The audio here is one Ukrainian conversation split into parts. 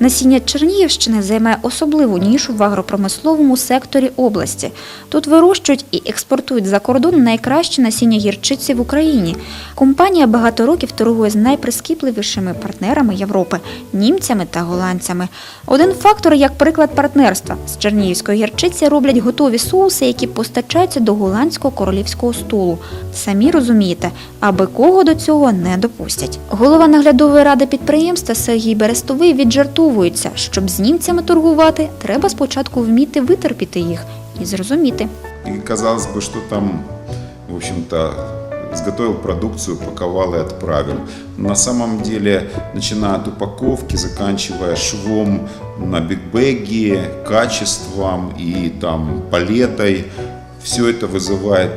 Насіння Чернігівщини займає особливу нішу в агропромисловому секторі області. Тут вирощують і експортують за кордон найкраще насіння гірчиці в Україні. Компанія багато років торгує з найприскіпливішими партнерами Європи німцями та голландцями. Один фактор як приклад партнерства з чернігівської гірчиці роблять готові соуси, які постачаються до голландського королівського столу. Самі розумієте, аби кого до цього не допустять. Голова наглядової ради підприємства Сергій Берестовий віджартовується, щоб з німцями торгувати, треба спочатку вміти витерпіти їх і зрозуміти. И казалось бы, что там, в общем-то, изготовил продукцию, упаковал и отправил. На самом деле, начиная от упаковки, заканчивая швом на бигбеге, качеством и там палетой, все это вызывает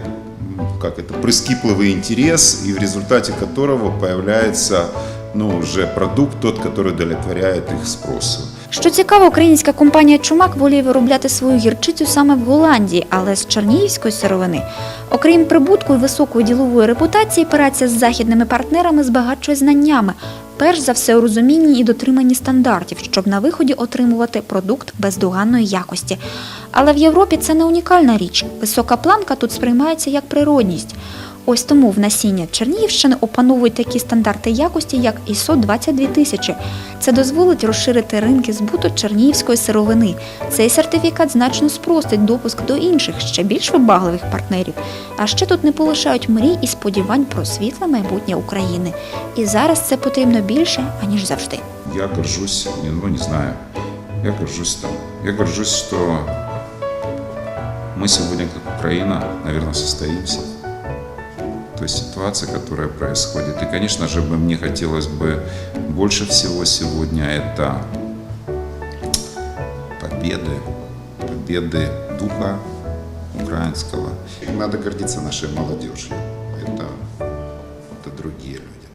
м, как это, прискипливый интерес, и в результате которого появляется ну, уже продукт тот, который удовлетворяет их спросу. Що цікаво, українська компанія Чумак воліє виробляти свою гірчицю саме в Голландії, але з чернігівської сировини. Окрім прибутку і високої ділової репутації, праця з західними партнерами збагачує знаннями. Перш за все у розумінні і дотриманні стандартів, щоб на виході отримувати продукт бездоганної якості. Але в Європі це не унікальна річ. Висока планка тут сприймається як природність. Ось тому в насіння Чернігівщини опановують такі стандарти якості, як ISO 22000. Це дозволить розширити ринки збуту чернігівської сировини. Цей сертифікат значно спростить допуск до інших, ще більш вибагливих партнерів. А ще тут не полишають мрій і сподівань про світле майбутнє України. І зараз це потрібно більше, аніж завжди. Я горжусь, ну не знаю, я горжусь там. Я горжусь, что мы сегодня, как Украина, наверное, состоимся. То есть ситуация, которая происходит. И, конечно же, бы мне хотелось бы больше всего сегодня это победы, победы духа украинского. Надо гордиться нашей молодежью. Это, это другие люди.